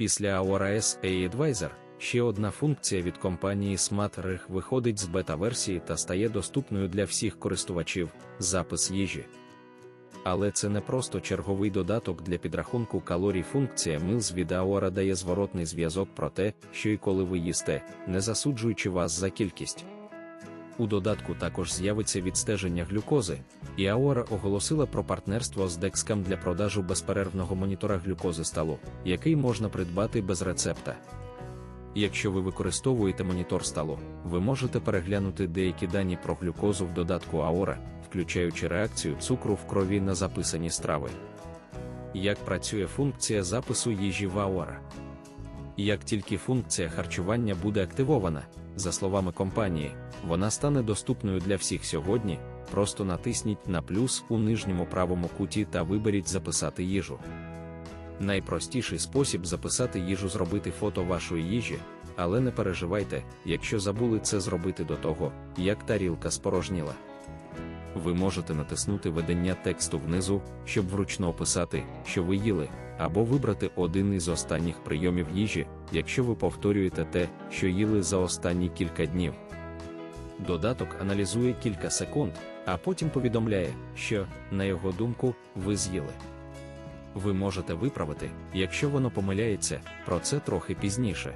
Після Aura SA Advisor ще одна функція від компанії SmartReg виходить з бета-версії та стає доступною для всіх користувачів запис їжі. Але це не просто черговий додаток для підрахунку калорій. Функція Meals від Aura дає зворотний зв'язок про те, що і коли ви їсте, не засуджуючи вас за кількість. У додатку також з'явиться відстеження глюкози, і Aura оголосила про партнерство з Dexcom для продажу безперервного монітора глюкози сталу, який можна придбати без рецепта. Якщо ви використовуєте монітор сталу, ви можете переглянути деякі дані про глюкозу в додатку Aura, включаючи реакцію цукру в крові на записані страви. Як працює функція запису їжі в Aura? Як тільки функція харчування буде активована, за словами компанії, вона стане доступною для всіх сьогодні. Просто натисніть на плюс у нижньому правому куті та виберіть Записати їжу. Найпростіший спосіб записати їжу зробити фото вашої їжі, але не переживайте, якщо забули це зробити до того, як тарілка спорожніла. Ви можете натиснути ведення тексту внизу, щоб вручну описати, що ви їли, або вибрати один із останніх прийомів їжі, якщо ви повторюєте те, що їли за останні кілька днів. Додаток аналізує кілька секунд, а потім повідомляє, що, на його думку, ви з'їли. Ви можете виправити, якщо воно помиляється, про це трохи пізніше.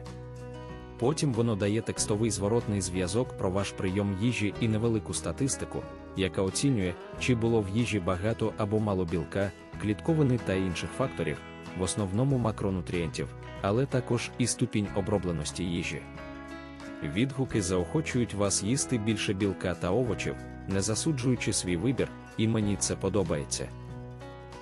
Потім воно дає текстовий зворотний зв'язок про ваш прийом їжі і невелику статистику, яка оцінює, чи було в їжі багато або мало білка, клітковини та інших факторів, в основному макронутрієнтів, але також і ступінь обробленості їжі. Відгуки заохочують вас їсти більше білка та овочів, не засуджуючи свій вибір, і мені це подобається.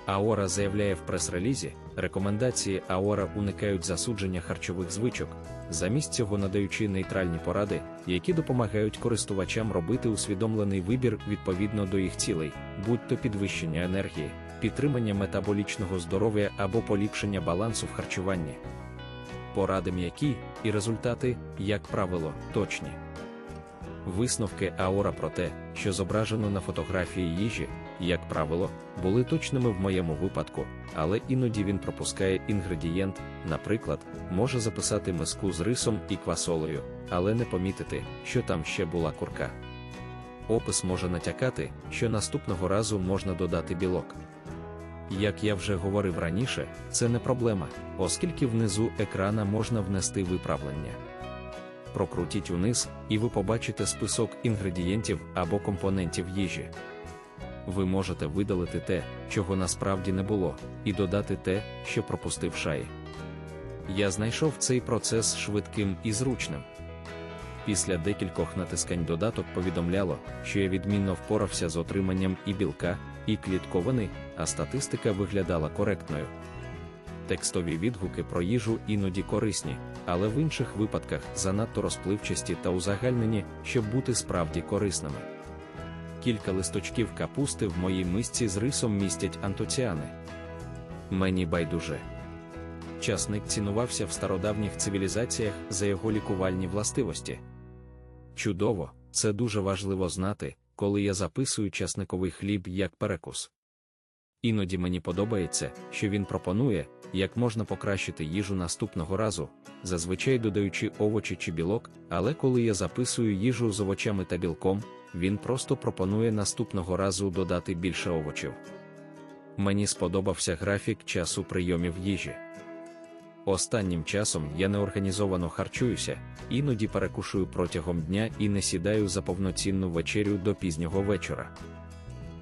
Аора заявляє в прес-релізі, рекомендації Аора уникають засудження харчових звичок, замість цього надаючи нейтральні поради, які допомагають користувачам робити усвідомлений вибір відповідно до їх цілей, будь-то підвищення енергії, підтримання метаболічного здоров'я або поліпшення балансу в харчуванні. Поради м'які і результати, як правило, точні. Висновки Аора про те, що зображено на фотографії їжі, як правило, були точними в моєму випадку, але іноді він пропускає інгредієнт, наприклад, може записати миску з рисом і квасолею, але не помітити, що там ще була курка. Опис може натякати, що наступного разу можна додати білок. Як я вже говорив раніше, це не проблема, оскільки внизу екрана можна внести виправлення. Прокрутіть униз, і ви побачите список інгредієнтів або компонентів їжі. Ви можете видалити те, чого насправді не було, і додати те, що пропустив шаї. Я знайшов цей процес швидким і зручним. Після декількох натискань додаток повідомляло, що я відмінно впорався з отриманням і білка, і клітковини, а статистика виглядала коректною. Текстові відгуки про їжу іноді корисні, але в інших випадках занадто розпливчасті та узагальнені, щоб бути справді корисними. Кілька листочків капусти в моїй мисці з рисом містять антоціани. Мені байдуже. Часник цінувався в стародавніх цивілізаціях за його лікувальні властивості. Чудово, це дуже важливо знати, коли я записую часниковий хліб як перекус. Іноді мені подобається, що він пропонує, як можна покращити їжу наступного разу, зазвичай додаючи овочі чи білок, але коли я записую їжу з овочами та білком, він просто пропонує наступного разу додати більше овочів. Мені сподобався графік часу прийомів їжі. Останнім часом я неорганізовано харчуюся, іноді перекушую протягом дня і не сідаю за повноцінну вечерю до пізнього вечора.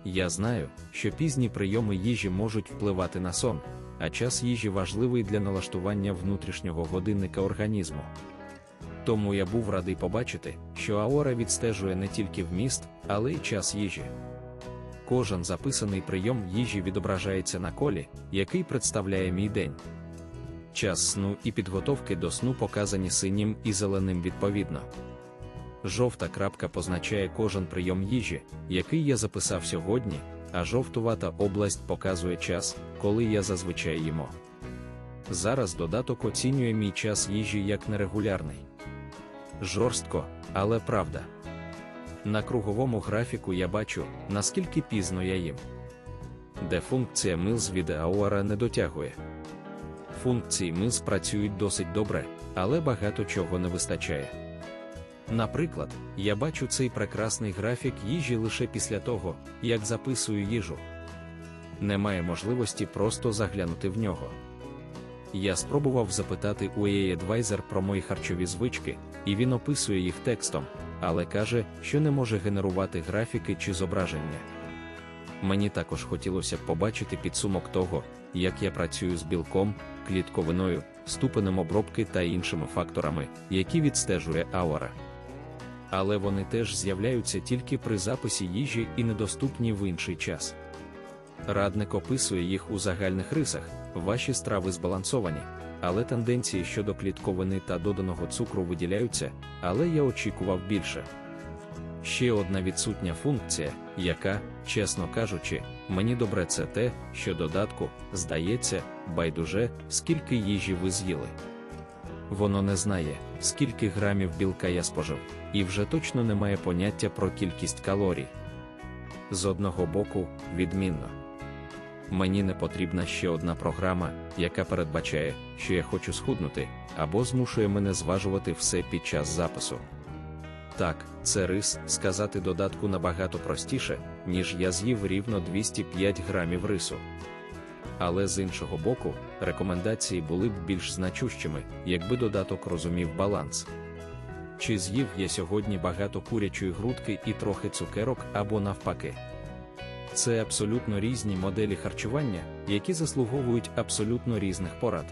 Я знаю, що пізні прийоми їжі можуть впливати на сон, а час їжі важливий для налаштування внутрішнього годинника організму. Тому я був радий побачити, що Аора відстежує не тільки вміст, але й час їжі. Кожен записаний прийом їжі відображається на колі, який представляє мій день. Час сну і підготовки до сну показані синім і зеленим відповідно. Жовта крапка позначає кожен прийом їжі, який я записав сьогодні, а жовтувата область показує час, коли я зазвичай їмо. Зараз додаток оцінює мій час їжі як нерегулярний. Жорстко, але правда. На круговому графіку я бачу, наскільки пізно я їм. Де функція Mills від Aura не дотягує. Функції МИЗ працюють досить добре, але багато чого не вистачає. Наприклад, я бачу цей прекрасний графік їжі лише після того, як записую їжу. Немає можливості просто заглянути в нього. Я спробував запитати у Advisor про мої харчові звички, і він описує їх текстом, але каже, що не може генерувати графіки чи зображення. Мені також хотілося б побачити підсумок того, як я працюю з білком, клітковиною, ступенем обробки та іншими факторами, які відстежує Аура. Але вони теж з'являються тільки при записі їжі і недоступні в інший час. Радник описує їх у загальних рисах, ваші страви збалансовані, але тенденції щодо клітковини та доданого цукру виділяються, але я очікував більше. Ще одна відсутня функція, яка, чесно кажучи, мені добре це те, що додатку, здається, байдуже, скільки їжі ви з'їли. Воно не знає, скільки грамів білка я спожив, і вже точно не має поняття про кількість калорій. З одного боку, відмінно. Мені не потрібна ще одна програма, яка передбачає, що я хочу схуднути, або змушує мене зважувати все під час запису. Так, це рис сказати додатку набагато простіше, ніж я з'їв рівно 205 грамів рису. Але з іншого боку, рекомендації були б більш значущими, якби додаток розумів баланс. Чи з'їв я сьогодні багато курячої грудки і трохи цукерок або навпаки. Це абсолютно різні моделі харчування, які заслуговують абсолютно різних порад.